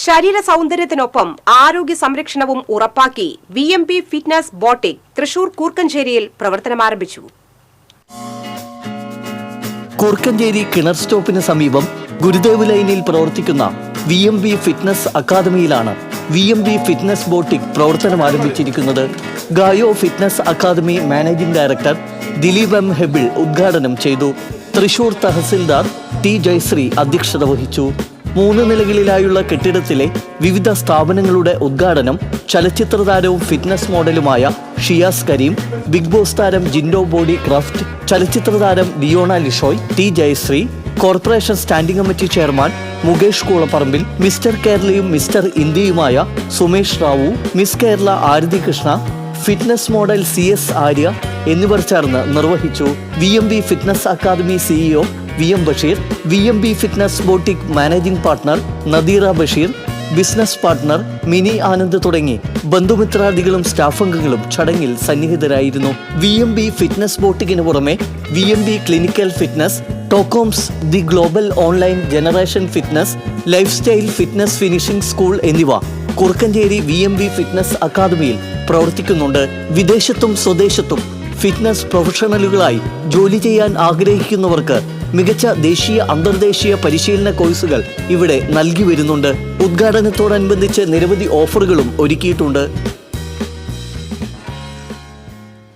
ശരീര സൗന്ദര്യത്തിനൊപ്പം ആരോഗ്യ സംരക്ഷണവും ഉറപ്പാക്കി V M P fitness boutique Thrissur കൂർക്കഞ്ചേരിയിൽ പ്രവർത്തനമാരംഭിച്ചു. കൂർക്കഞ്ചേരി കിണർ സ്റ്റോപ്പിന് സമീപം ഗുരുദേവ് ലൈനിൽ പ്രവർത്തിക്കുന്ന V M B fitness അക്കാദമിയിലാണ് V M B fitness boutique പ്രവർത്തനം ആരംഭിച്ചിരിക്കുന്നത് ഗായോ fitness academy managing director Dileep M ഹെബിൾ ഉദ്ഘാടനം ചെയ്തു. തൃശൂർ തഹസിൽദാർ ടി ജയശ്രീ അധ്യക്ഷത വഹിച്ചു. മൂന്ന് നിലകളിലായുള്ള കെട്ടിടത്തിലെ വിവിധ സ്ഥാപനങ്ങളുടെ ഉദ്ഘാടനം ചലച്ചിത്ര താരവും ഫിറ്റ്നസ് മോഡലുമായ ഷിയാസ് കരീം ബിഗ് ബോസ് താരം ജിൻഡോ ബോഡി ക്രാഫ്റ്റ് ചലച്ചിത്ര താരം Leona Lishoy T Jayasree corporation standing committee chairman Mukesh Koolapparambil mister കേരളയും mister ഇന്ത്യയുമായ Sumesh Rao miss Kerala Arathi Krishna fitness model C S Arya എന്നിവർ ചേർന്ന് നിർവഹിച്ചു. V M B fitness academy CEO V M Basheer V M B fitness boutique managing partner Nadeera Basheer business partner Mini Anand തുടങ്ങി. ബന്ധുമിത്രാദികളും staff അംഗങ്ങളും ചടങ്ങിൽ സന്നിഹിതരായിരുന്നു. V M B fitness ബോട്ടിക്കിന് പുറമെ V M B clinical fitness ടോക്കോംസ് the global online generation fitness lifestyle fitness finishing school എന്നിവ Kurukkancheri V M B fitness അക്കാദമിയിൽ പ്രവർത്തിക്കുന്നുണ്ട്. വിദേശത്തും സ്വദേശത്തും ഫിറ്റ്നസ് പ്രൊഫഷണലുകളായി ജോലി ചെയ്യാൻ ആഗ്രഹിക്കുന്നവർക്ക് മികച്ച ദേശീയ അന്തർദേശീയ പരിശീലന കോഴ്സുകൾ ഇവിടെ നൽകി വരുന്നുണ്ട്. ഉദ്ഘാടനത്തോടനുബന്ധിച്ച് നിരവധി ഓഫറുകളും ഒരുക്കിയിട്ടുണ്ട്.